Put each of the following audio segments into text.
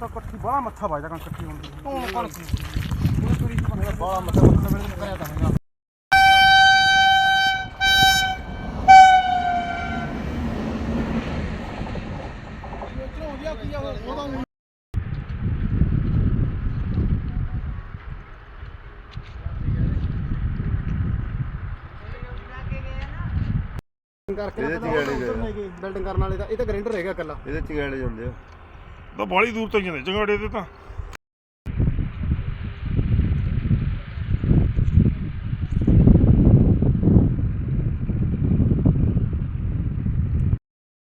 ਬਾਹਲਾ ਮੱਥਾ ਵੱਜਦਾ ਕਣਕ ਇਕੱਠੀ ਹੁੰਦੀ। ਤੂੰ ਕਣਕ ਉਹ ਤੇਰੀ ਬਾਹਲਾ ਮੱਥਾ ਮੱਥਾ ਮੇਰੇ ਨੂੰ ਕਰਿਆ ਤਾਂ ਹੈਗਾ। ਕਰਕੇ ਨਾ ਬਿਲਡਿੰਗ ਕਰਨ ਵਾਲੇ ਦਾ। ਇਹ ਤਾਂ ਗ੍ਰੈਂਡਰ ਹੈਗਾ ਇਕੱਲਾ। ਇਹਦੇ ਚੰਗਾੜੇ ਜਾਂਦੇ ਆ। ਤਾਂ ਬਾਹਲੀ ਦੂਰ ਤੋਂ ਜਾਂਦੇ ਚੰਗਾੜੇ ਤੇ। ਤਾਂ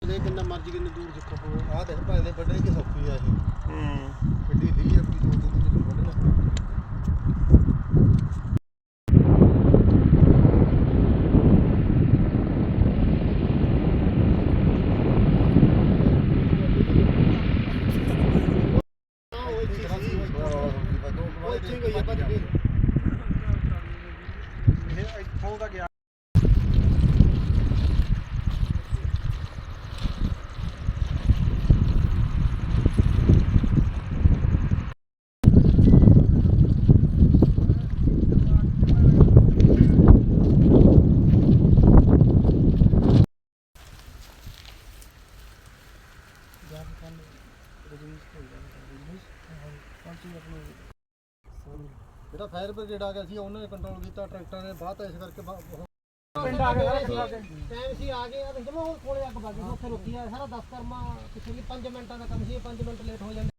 ਕਿੰਨਾ ਮਰਜ਼ੀ ਕਿੰਨੇ ਦੂਰ ਸਿੱਖੋ ਆਹ ਦੇਖ ਭਾਵੇਂ ਦੇ ਵੱਢਣੇ ਕਿ ਸੌਖੀ ਆ ਇਹ। ਹੂੰ। ਗੱਡੀ ਲਈ ਆ ਵੀ ਦੋ ਦੇ ਵਿੱਚ ਵੱਢਣਾ ਉਹ ਇੱਥੇ ਗਈ ਆ ਭੱਜ ਕੇ ਇਹ ਇੱਥੋਂ ਦਾ ਗਿਆ ਜਿਹੜਾ ਫਾਇਰ ਬ੍ਰਿਗੇਡ ਆ ਗਿਆ ਸੀ ਉਹਨੇ ਕੰਟਰੋਲ ਕੀਤਾ ਟਰੈਕਟਰਾਂ ਨੇ ਬਾਅਦ ਇਸ ਕਰਕੇ ਪਿੰਡ ਆ ਗਿਆ ਟਾਈਮ ਸੀ ਆ ਗਏ। ਆ ਜਮਾ ਉਹ ਕੋਲੇ ਅੱਗ ਬਾਗੀ ਉੱਥੇ ਰੁਕੀ ਆ ਸਾਰਾ 10 ਕਰਮਾ ਪਿਛਲੀ 5 ਮਿੰਟਾਂ ਦਾ ਕੰਮ ਸੀ 5 ਮਿੰਟ ਲੇਟ ਹੋ ਜਾਂਦੇ।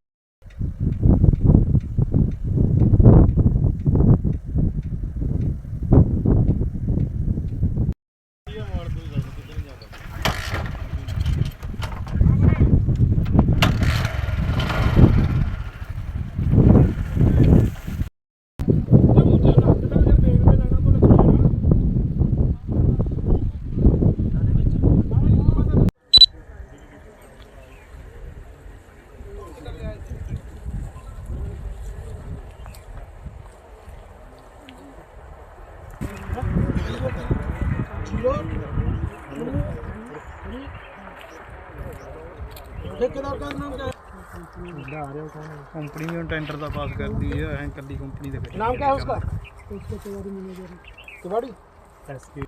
ਕੰਪਨੀ ਵੀ ਟੈਂਡਰ ਦਾ ਪਾਸ ਕਰਦੀ ਹੈ ਐਂ ਕੱਲੀ ਕੰਪਨੀ ਦੇ ਵਿੱਚ नाम क्या है उसका तिवाड़ी ਐਸਕੇ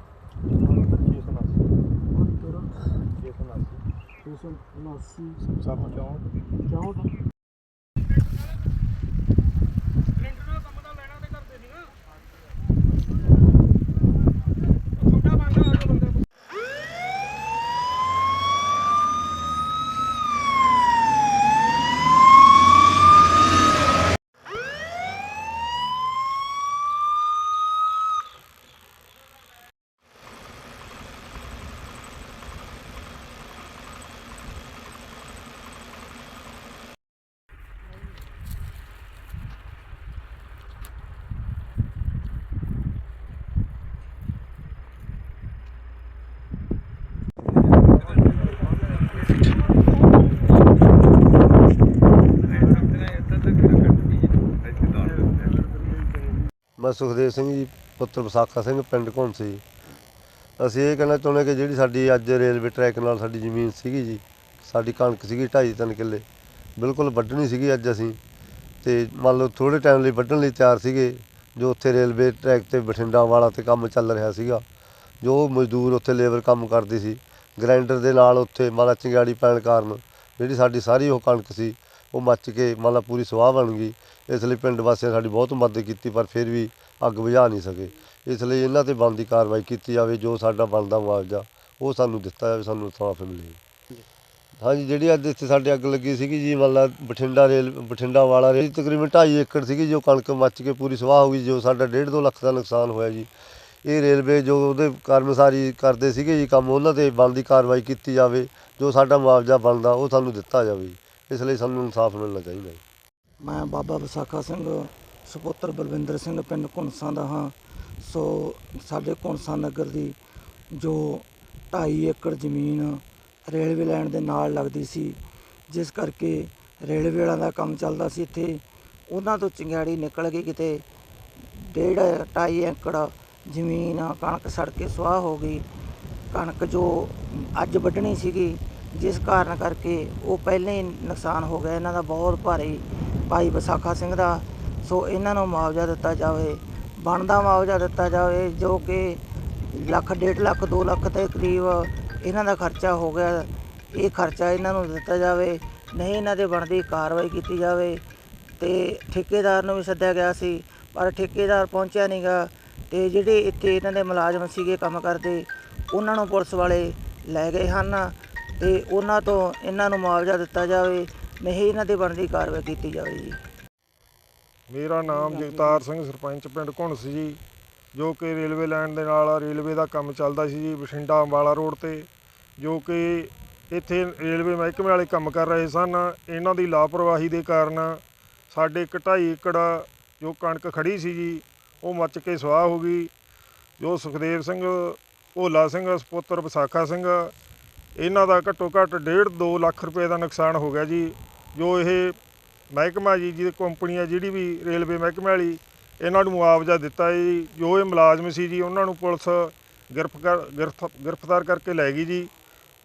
ਮੈਂ ਸੁਖਦੇਵ ਸਿੰਘ ਜੀ, ਪੁੱਤਰ ਵਿਸਾਖਾ ਸਿੰਘ, ਪਿੰਡ ਘੁੰਸੀ ਅਸੀਂ ਇਹ ਕਹਿਣਾ ਚਾਹੁੰਦੇ ਕਿ ਜਿਹੜੀ ਸਾਡੀ ਅੱਜ ਰੇਲਵੇ ਟਰੈਕ ਨਾਲ ਸਾਡੀ ਜ਼ਮੀਨ ਸੀਗੀ ਜੀ, ਸਾਡੀ ਕਣਕ ਸੀਗੀ ਢਾਈ ਤਿੰਨ ਕਿੱਲੇ, ਬਿਲਕੁਲ ਵੱਢਣੀ ਸੀਗੀ ਅੱਜ ਅਸੀਂ। ਤੇ ਮੰਨ ਲਓ ਥੋੜੇ ਟਾਈਮ ਲਈ ਵੱਢਣ ਲਈ ਤਿਆਰ ਸੀਗੇ, ਜੋ ਉੱਥੇ ਰੇਲਵੇ ਟਰੈਕ ਤੇ ਬਠਿੰਡਾ ਵਾਲਾ ਤੇ ਕੰਮ ਚੱਲ ਰਿਹਾ ਸੀਗਾ, ਜੋ ਮਜ਼ਦੂਰ ਉੱਥੇ ਲੇਬਰ ਕੰਮ ਕਰਦੀ ਸੀ। ਗ੍ਰਾਈਂਡਰ ਦੇ ਨਾਲ ਉੱਥੇ ਮਾਲਾ ਚਿੰਗਾੜੀ ਪੈਣ ਕਾਰਨ ਜਿਹੜੀ ਸਾਡੀ ਸਾਰੀ ਉਹ ਕਣਕ ਸੀ ਉਹ ਮੱਚ ਕੇ ਮਤਲਬ ਪੂਰੀ ਸਵਾਹ ਬਣ ਗਈ। ਇਸ ਲਈ ਪਿੰਡ ਵਾਸੀਆਂ ਸਾਡੀ ਬਹੁਤ ਮਦਦ ਕੀਤੀ, ਪਰ ਫਿਰ ਵੀ ਅੱਗ ਬੁਝਾ ਨਹੀਂ ਸਕੇ। ਇਸ ਲਈ ਇਹਨਾਂ ਤੇ ਬਣਦੀ ਕਾਰਵਾਈ ਕੀਤੀ ਜਾਵੇ, ਜੋ ਸਾਡਾ ਬਣਦਾ ਮੁਆਵਜ਼ਾ, ਉਹ ਸਾਨੂੰ ਦਿੱਤਾ ਜਾਵੇ, ਸਾਨੂੰ ਇਨਸਾਫ ਮਿਲੇ। ਹਾਂਜੀ, ਜਿਹੜੀ ਅੱਜ ਇੱਥੇ ਸਾਡੇ ਅੱਗ ਲੱਗੀ ਸੀਗੀ ਜੀ, ਮਤਲਬ ਬਠਿੰਡਾ ਰੇਲ, ਬਠਿੰਡਾ ਵਾਲਾ ਰੇਲ, ਤਕਰੀਬਨ 2.5 ਏਕੜ ਸੀਗੀ, ਜੋ ਕਣਕ ਮੱਚ ਕੇ ਪੂਰੀ ਸਵਾਹ ਹੋ ਗਈ, ਜੋ ਸਾਡਾ 1.5 2 ਲੱਖ ਦਾ ਨੁਕਸਾਨ ਹੋਇਆ ਜੀ। ਇਹ ਰੇਲਵੇ ਜੋ ਉਹਦੇ ਕਰਮਚਾਰੀ ਕਰਦੇ ਸੀਗੇ ਜੀ ਕੰਮ, ਉਹਨਾਂ ਤੇ ਬਣਦੀ ਕਾਰਵਾਈ ਕੀਤੀ ਜਾਵੇ, ਜੋ ਸਾਡਾ ਮੁਆਵਜ਼ਾ ਬਣਦਾ, ਉਹ ਸਾਨੂੰ ਦਿੱਤਾ ਜਾਵੇ। ਜੀ। ਇਸ ਲਈ ਸਾਨੂੰ ਇਨਸਾਫ ਮਿਲਣਾ ਚਾਹੀਦਾ ਜੀ ਮੈਂ ਬਾਬਾ ਵਿਸਾਖਾ ਸਿੰਘ, ਸੁਪੁੱਤਰ ਬਲਵਿੰਦਰ ਸਿੰਘ ਪਿੰਡ ਘੁਣਸਾਂ ਦਾ ਹਾਂ। ਸੋ ਸਾਡੇ ਘੁਣਸਾਂ ਨਗਰ ਦੀ ਜੋ 2.5 ਏਕੜ ਜ਼ਮੀਨ ਰੇਲਵੇ ਲਾਈਨ ਦੇ ਨਾਲ ਲੱਗਦੀ ਸੀ, ਜਿਸ ਕਰਕੇ ਰੇਲਵੇ ਵਾਲਿਆਂ ਦਾ ਕੰਮ ਚੱਲਦਾ ਸੀ ਇੱਥੇ, ਉਹਨਾਂ ਤੋਂ ਚੰਗਿਆੜੀ ਨਿਕਲ ਗਈ ਕਿਤੇ ਡੇਢ 2.5 ਏਕੜ ਜ਼ਮੀਨ ਕਣਕ ਸੜ ਕੇ ਸੁਆਹ ਹੋ ਗਈ। ਕਣਕ ਜੋ ਅੱਜ ਵੱਢਣੀ ਸੀਗੀ ਜਿਸ ਕਾਰਨ ਕਰਕੇ ਉਹ ਪਹਿਲਾਂ ਹੀ ਨੁਕਸਾਨ ਹੋ ਗਿਆ। ਇਹਨਾਂ ਦਾ ਬਹੁਤ ਭਾਰੀ ਭਾਈ ਵਿਸਾਖਾ ਸਿੰਘ ਦਾ। ਸੋ ਇਹਨਾਂ ਨੂੰ ਮੁਆਵਜ਼ਾ ਦਿੱਤਾ ਜਾਵੇ। ਬਣਦਾ ਮੁਆਵਜ਼ਾ ਦਿੱਤਾ ਜਾਵੇ ਜੋ ਕਿ ਲੱਖ, ਡੇਢ ਲੱਖ 2 ਲੱਖ ਦੇ ਕਰੀਬ ਇਹਨਾਂ ਦਾ ਖਰਚਾ ਹੋ ਗਿਆ। ਇਹ ਖਰਚਾ ਇਹਨਾਂ ਨੂੰ ਦਿੱਤਾ ਜਾਵੇ। ਨਹੀਂ ਇਹਨਾਂ ਦੇ ਬਣਦੀ ਕਾਰਵਾਈ ਕੀਤੀ ਜਾਵੇ। ਤੇ ਠੇਕੇਦਾਰ ਨੂੰ ਵੀ ਸੱਦਿਆ ਗਿਆ ਸੀ, ਪਰ ਠੇਕੇਦਾਰ ਪਹੁੰਚਿਆ ਨਹੀਂਗਾ ਤੇ ਜਿਹੜੇ ਇੱਥੇ ਇਹਨਾਂ ਦੇ ਮੁਲਾਜ਼ਮ ਸੀਗੇ ਕੰਮ ਕਰਦੇ, ਉਹਨਾਂ ਨੂੰ ਪੁਲਿਸ ਵਾਲੇ ਲੈ ਗਏ ਹਨ। ਤੇ ਉਹਨਾਂ ਤੋਂ ਇਹਨਾਂ ਨੂੰ ਮੁਆਵਜ਼ਾ ਦਿੱਤਾ ਜਾਵੇ ਨਹੀਂ ਇਹਨਾਂ ਦੀ ਬਣਦੀ ਕਾਰਵਾਈ ਕੀਤੀ ਜਾਵੇ ਜੀ। ਮੇਰਾ ਨਾਮ ਜਗਤਾਰ ਸਿੰਘ ਸਰਪੰਚ ਪਿੰਡ ਘੁਣਸ ਜੀ, ਜੋ ਕਿ ਰੇਲਵੇ ਲਾਈਨ ਦੇ ਨਾਲ ਰੇਲਵੇ ਦਾ ਕੰਮ ਚੱਲਦਾ ਸੀ ਜੀ, ਬਠਿੰਡਾ ਅੰਬਾਲਾ ਰੋਡ ਤੇ, ਜੋ ਕਿ ਇੱਥੇ ਰੇਲਵੇ ਮਹਿਕਮੇ ਵਾਲੇ ਕੰਮ ਕਰ ਰਹੇ ਸਨ। ਇਹਨਾਂ ਦੀ ਲਾਪਰਵਾਹੀ ਦੇ ਕਾਰਨ ਸਾਡੇ ਇੱਕ ਢਾਈ ਏਕੜ ਜੋ ਕਣਕ ਖੜੀ ਸੀ ਜੀ, ਉਹ ਮੱਚ ਕੇ ਸਵਾਹ ਹੋ ਗਈ। ਜੋ ਸੁਖਦੇਵ ਸਿੰਘ, ਭੋਲਾ ਸਿੰਘ, ਸੁਪੁੱਤਰ ਵਿਸਾਖਾ ਸਿੰਘ ਇਹਨਾਂ ਦਾ ਘੱਟੋ ਘੱਟ 1.5 2 ਲੱਖ ਰੁਪਏ ਦਾ ਨੁਕਸਾਨ ਹੋ ਗਿਆ ਜੀ। ਜੋ ਇਹ ਮਹਿਕਮਾ ਜੀ, ਜਿਹਦੀ ਕੰਪਨੀ ਆ, ਜਿਹੜੀ ਵੀ ਰੇਲਵੇ ਮਹਿਕਮੇ ਵਾਲੀ, ਇਹਨਾਂ ਨੂੰ ਮੁਆਵਜ਼ਾ ਦਿੱਤਾ ਜੀ। ਜੋ ਇਹ ਮੁਲਾਜ਼ਮ ਸੀ ਜੀ, ਉਹਨਾਂ ਨੂੰ ਪੁਲਿਸ ਗ੍ਰਿਫਤਾਰ ਗ੍ਰਿਫਤ- ਗ੍ਰਿਫਤਾਰ ਕਰਕੇ ਲੈ ਗਈ ਜੀ,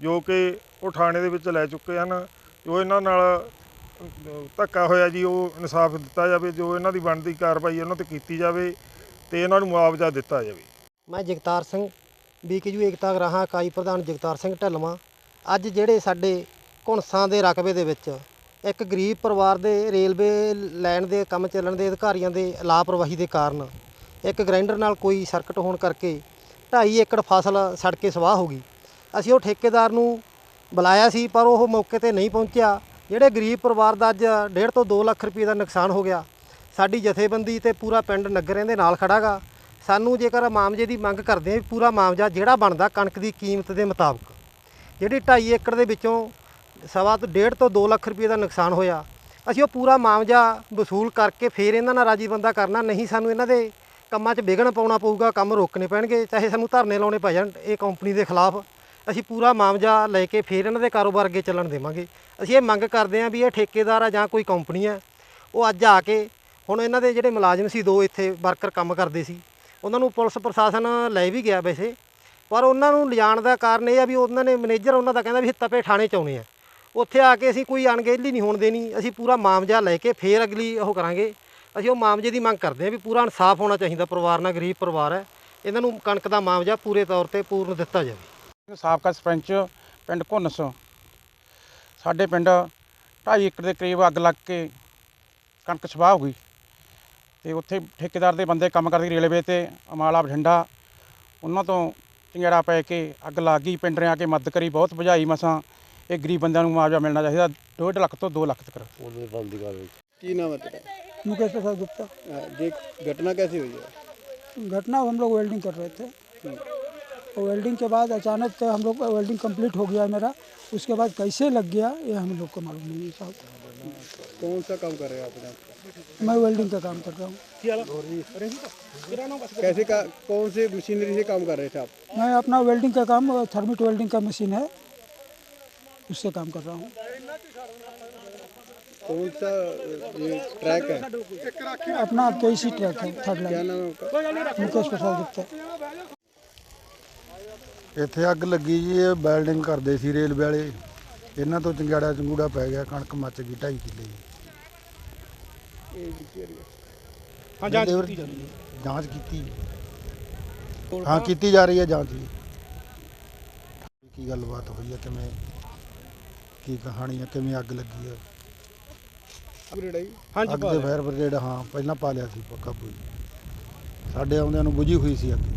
ਜੋ ਕਿ ਉਹ ਥਾਣੇ ਦੇ ਵਿੱਚ ਲੈ ਚੁੱਕੇ ਹਨ। ਜੋ ਇਹਨਾਂ ਨਾਲ ਧੱਕਾ ਹੋਇਆ ਜੀ, ਉਹ ਇਨਸਾਫ ਦਿੱਤਾ ਜਾਵੇ, ਜੋ ਇਹਨਾਂ ਦੀ ਬਣਦੀ ਕਾਰਵਾਈ ਉਹਨਾਂ ਤੇ ਕੀਤੀ ਜਾਵੇ ਤੇ ਇਹਨਾਂ ਨੂੰ ਮੁਆਵਜ਼ਾ ਦਿੱਤਾ ਜਾਵੇ। ਮੈਂ ਜਗਤਾਰ ਸਿੰਘ ਬੀਕੇਯੂ ਏਕਤਾ ਗਰਾਹਾਂ ਇਕਾਈ ਪ੍ਰਧਾਨ ਜਗਤਾਰ ਸਿੰਘ ਢੱਲਵਾਂ, ਅੱਜ ਜਿਹੜੇ ਸਾਡੇ ਘੁਣਸਾਂ ਦੇ ਰਕਬੇ ਦੇ ਵਿੱਚ ਇੱਕ ਗਰੀਬ ਪਰਿਵਾਰ ਦੇ ਰੇਲਵੇ ਲਾਈਨ ਦੇ ਕੰਮ ਚੱਲਣ ਦੇ ਅਧਿਕਾਰੀਆਂ ਦੇ ਲਾਪਰਵਾਹੀ ਦੇ ਕਾਰਨ ਇੱਕ ਗ੍ਰਾਈਂਡਰ ਨਾਲ ਕੋਈ ਸਰਕਟ ਹੋਣ ਕਰਕੇ 2.5 ਏਕੜ ਫਸਲ ਸੜ ਕੇ ਸਵਾਹ ਹੋ ਗਈ। ਅਸੀਂ ਉਹ ਠੇਕੇਦਾਰ ਨੂੰ ਬੁਲਾਇਆ ਸੀ, ਪਰ ਉਹ ਮੌਕੇ ਤੇ ਨਹੀਂ ਪਹੁੰਚਿਆ। ਜਿਹੜੇ ਗਰੀਬ ਪਰਿਵਾਰ ਦਾ ਅੱਜ 1.5 ਤੋਂ 2 ਲੱਖ ਰੁਪਏ ਦਾ ਨੁਕਸਾਨ ਹੋ ਗਿਆ, ਸਾਡੀ ਜਥੇਬੰਦੀ ਤੇ ਪੂਰਾ ਪਿੰਡ ਨਗਰਿਆਂ ਦੇ ਨਾਲ ਖੜਾਗਾ ਸਾਨੂੰ ਜੇਕਰ ਮਾਮਜੇ ਦੀ ਮੰਗ ਕਰਦੇ ਆ ਵੀ ਪੂਰਾ ਮਾਮਜਾ ਜਿਹੜਾ ਬਣਦਾ ਕਣਕ ਦੀ ਕੀਮਤ ਦੇ ਮੁਤਾਬਕ, ਜਿਹੜੀ 2.5 ਏਕੜ ਦੇ ਵਿੱਚੋਂ ਸਵਾ ਤੋਂ 1.5 ਤੋਂ 2 ਲੱਖ ਰੁਪਏ ਦਾ ਨੁਕਸਾਨ ਹੋਇਆ, ਅਸੀਂ ਉਹ ਪੂਰਾ ਮਾਮਜਾ ਵਸੂਲ ਕਰਕੇ ਫੇਰ ਇਹਨਾਂ ਨਾਲ ਰਾਜੀ ਬੰਦਾ ਕਰਨਾ, ਨਹੀਂ ਸਾਨੂੰ ਇਹਨਾਂ ਦੇ ਕੰਮਾਂ 'ਚ ਵਿਘਨ ਪਾਉਣਾ ਪਊਗਾ, ਕੰਮ ਰੋਕਣੇ ਪੈਣਗੇ, ਚਾਹੇ ਸਾਨੂੰ ਧਰਨੇ ਲਾਉਣੇ ਪੈ ਜਾਣ, ਇਹ ਕੰਪਨੀ ਦੇ ਖਿਲਾਫ ਅਸੀਂ ਪੂਰਾ ਮਾਮਜਾ ਲੈ ਕੇ ਫੇਰ ਇਹਨਾਂ ਦੇ ਕਾਰੋਬਾਰ ਅੱਗੇ ਚੱਲਣ ਦੇਵਾਂਗੇ। ਅਸੀਂ ਇਹ ਮੰਗ ਕਰਦੇ ਹਾਂ ਵੀ ਇਹ ਠੇਕੇਦਾਰ ਆ ਜਾਂ ਕੋਈ ਕੰਪਨੀ ਆ, ਉਹ ਅੱਜ ਆ ਕੇ ਹੁਣ ਇਹਨਾਂ ਦੇ ਜਿਹੜੇ ਮੁਲਾਜ਼ਮ ਸੀ, ਦੋ ਇੱਥੇ ਵਰਕਰ ਕੰਮ ਕਰਦੇ ਸੀ ਉਹਨਾਂ ਨੂੰ ਪੁਲਿਸ ਪ੍ਰਸ਼ਾਸਨ ਲੈ ਵੀ ਗਿਆ ਵੈਸੇ। ਪਰ ਉਹਨਾਂ ਨੂੰ ਲਿਜਾਣ ਦਾ ਕਾਰਨ ਇਹ ਆ ਵੀ ਉਹਨਾਂ ਨੇ ਮੈਨੇਜਰ ਉਹਨਾਂ ਦਾ ਕਹਿੰਦਾ ਵੀ ਤਪੇ ਥਾਣੇ ਚ ਆਉਣੇ ਆ। ਉੱਥੇ ਆ ਕੇ ਅਸੀਂ ਕੋਈ ਅਣਗਹਿਲੀ ਨਹੀਂ ਹੋਣ ਦੇਣੀ, ਅਸੀਂ ਪੂਰਾ ਮਾਮਜਾ ਲੈ ਕੇ ਫੇਰ ਅਗਲੀ ਉਹ ਕਰਾਂਗੇ। ਅਸੀਂ ਉਹ ਮਾਮਜੇ ਦੀ ਮੰਗ ਕਰਦੇ ਹਾਂ ਵੀ ਪੂਰਾ ਇਨਸਾਫ ਹੋਣਾ ਚਾਹੀਦਾ, ਪਰਿਵਾਰ ਨਾਲ ਗਰੀਬ ਪਰਿਵਾਰ ਹੈ। ਇਹਨਾਂ ਨੂੰ ਕਣਕ ਦਾ ਮਾਮਜਾ ਪੂਰੇ ਤੌਰ ਤੇ ਪੂਰਨ ਦਿੱਤਾ ਜਾਵੇ। ਸਾਬਕਾ ਸਰਪੰਚ ਪਿੰਡ ਘੁੰਨਸ। ਸਾਡੇ ਪਿੰਡ 2.5 ਏਕੜ ਦੇ ਕਰੀਬ ਅੱਗ ਲੱਗ ਕੇ ਕਣਕ ਸਵਾਹ ਹੋ ਗਈ। ਤੇ ਉੱਥੇ ਠੇਕੇਦਾਰ ਦੇ ਬੰਦੇ ਕੰਮ ਕਰਦੇ ਰੇਲਵੇ ਤੇ ਅਮਾਲਾ ਬਠਿੰਡਾ ਉਹਨਾਂ ਤੋਂ ਚੰਗੇੜਾ ਪੈ ਕੇ ਅੱਗ ਲੱਗ ਗਈ ਪਿੰਡ ਨੇ ਆ ਕੇ ਮਦਦ ਕਰੀ ਬਹੁਤ ਬੁਝਾਈ ਮਸਾਂ ਇਹ ਗਰੀਬ ਬੰਦਿਆਂ ਨੂੰ ਮੁਆਵਜ਼ਾ ਮਿਲਣਾ ਚਾਹੀਦਾ 2.5 ਲੱਖ ਤੋਂ 2 ਲੱਖ ਤੱਕ ਉਹਦੇ ਬਣਦੀ ਕਾਰਵਾਈ ਕੀ ਨਾਮ ਹੈ ਤੁਹਾਡਾ मुकेश प्रसाद गुप्ता ਅਹ ਜੇ ਘਟਨਾ कैसी हुई है घटना हम लोग वेल्डिंग कर रहे थे और वेल्डिंग के बाद अचानक तो हम लोग का वेल्डिंग कंप्लीट हो गया मेरा उसके बाद कैसे लग गया ये हम लोग को मालूम नहीं है साहब कौन सा काम कर रहे हो आप यहाँ मैं वेल्डिंग का काम कर रहा हूँ कैसे का कौन सी मशीनरी से काम कर रहे थे आप मैं अपना वेल्डिंग का काम थर्मिट वेल्डिंग का मशीन है उससे काम कर रहा हूँ कौन सा ये ट्रैक है अपना के सी ट्रैक है थर्ड क्या लाइन नाम है आपका मुकेश प्रसाद गुप्ता ਇੱਥੇ ਅੱਗ ਲੱਗੀ ਜੀ ਇਹ ਵੈਲਡਿੰਗ ਕਰਦੇ ਸੀ ਰੇਲਵੇ ਵਾਲੇ ਇਹਨਾਂ ਤੋਂ ਚੰਗਾੜਾ ਚੰਗੂੜਾ ਪੈ ਗਿਆ ਕਣਕ ਮੱਚ ਗਈ 2.5 ਕਿੱਲੇ ਜੀ ਹਾਂ। ਜਾਂਚ ਕੀਤੀ ਜਾਂਚ ਕੀਤੀ। ਹਾਂ ਕੀਤੀ ਜਾ ਰਹੀ ਹੈ ਜਾਂਚ ਜੀ। ਕੀ ਗੱਲਬਾਤ ਹੋਈ ਹੈ ਕਿਵੇਂ ਕੀ ਕਹਾਣੀ ਹੈ ਕਿਵੇਂ ਅੱਗ ਲੱਗੀ ਹੈ। ਅੱਗ ਦੇ ਫਾਇਰ ਬ੍ਰਿਗੇਡ ਹਾਂ ਪਹਿਲਾਂ ਪਾ ਲਿਆ ਸੀ ਕਾਬੂ ਜੀ ਸਾਡੇ ਆਉਂਦਿਆਂ ਨੂੰ ਬੁਝੀ ਹੋਈ ਸੀ ਅੱਗ।